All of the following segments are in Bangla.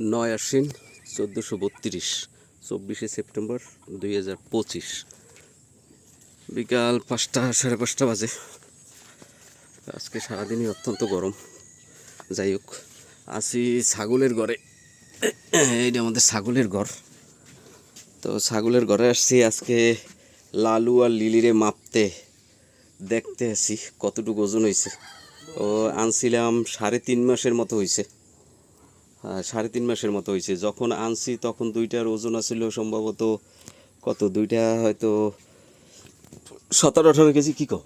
নয় আশ্বিন চোদ্দোশো বত্রিশ চব্বিশে সেপ্টেম্বর দুই হাজার পঁচিশ। বিকাল পাঁচটা সাড়ে পাঁচটা বাজে। আজকে সারাদিনই অত্যন্ত গরম। যাই হোক আসি ছাগলের ঘরে। এইটা আমাদের ছাগলের ঘর। তো ছাগলের ঘরে আসছি আজকে লালু আর লিলিরে মাপতে। দেখতে আসি কতটুকু ওজন হয়েছে ও আনছিলাম সাড়ে তিন মাসের মতো হয়েছে হ্যাঁ, সাড়ে তিন মাসের মতো হয়েছে। যখন আনছি তখন দুইটার ওজন আছিল সম্ভবত কত? দুইটা হয়তো সতেরো আঠারো কেজি কী কো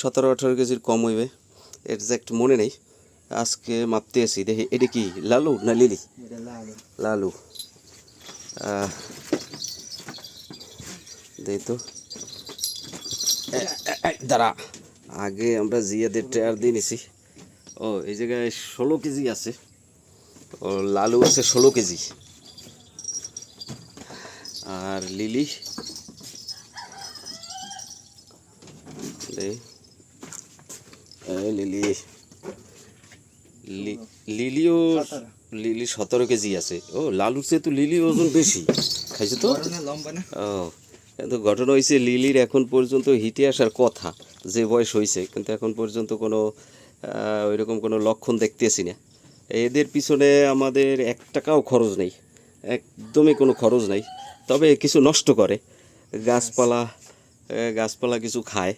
সতেরো আঠারো কেজির কম হইবে। এক্সাক্ট মনে নেই। আজকে মাপতে আসি দেখি এটা কি লালু না লিলি? লালু। দেই তো। দাঁড়া। আগে আমরা জিয়াদের টায়ার দিয়ে নিছি। ও এই জায়গায় ষোলো কেজি আছে। ও লালু আছে ষোলো কেজি। আর লিলি? লিলি। লিলিও। লিলি সতেরো কেজি আছে। ও লালুর চেয়ে তো লিলি ওজন বেশি। খাইছো তো? ও কিন্তু ঘটনা হয়েছে লিলির এখন পর্যন্ত হিটে আসার কথা। যে বয়স হয়েছে কিন্তু এখন পর্যন্ত কোনো ওই রকম কোনো লক্ষণ দেখতেছি না। এদের পিছনে আমাদের এক টাকাও খরচ নেই একদমই কোনো খরচ নেই। তবে কিছু নষ্ট করে। গাছপালা গাছপালা কিছু খায়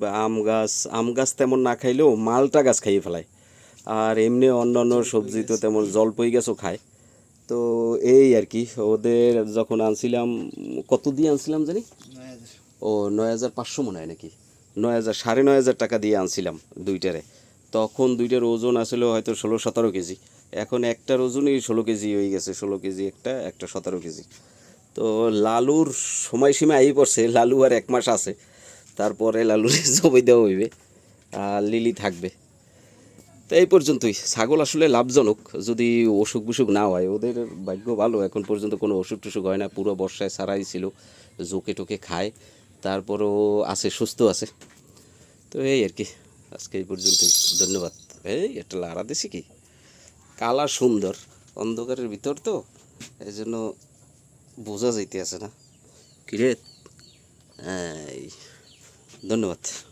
বা আম গাছ আম গাছ তেমন না খাইলেও মালটা গাছ খাইয়ে ফেলায়। আর এমনি অন্যান্য সবজি তো তেমন জলপই গাছও খায়। তো এই আর কি ওদের যখন আনছিলাম কত দিয়ে আনছিলাম জানি? ও নয় হাজার পাঁচশো মনে হয় নাকি? নয় হাজার সাড়ে নয় হাজার টাকা দিয়ে আনছিলাম দুইটারে। তখন দুইটার ওজন আসলে হয়তো ষোলো, সতেরো কেজি। এখন একটার ওজনই ষোলো কেজি হয়ে গেছে, ষোলো কেজি একটা একটা সতেরো কেজি। তো লালুর সময়সীমা এই পড়ছে, লালু আর এক মাস আছে। তারপরে লালুর জবাই দেওয়া হইবে, আর লিলি থাকবে। তো এই পর্যন্তই। ছাগল আসলে লাভজনক, যদি অসুখ বিসুখ না হয়। ওদের ভাগ্য ভালো, এখন পর্যন্ত কোনো অসুখ টসুখ হয় না। পুরো বর্ষায় সারাই ছিল, জোকে টোকে খায়। তারপরও আছে, সুস্থ আছে। তো এই আর কি। আজকে এই পর্যন্ত। ধন্যবাদ। এই, একটা লাড়া দিছি কি? কালা সুন্দর। অন্ধকারের ভিতর তো এই জন্য বোঝা যাইতে আছে না। কিরে? ধন্যবাদ।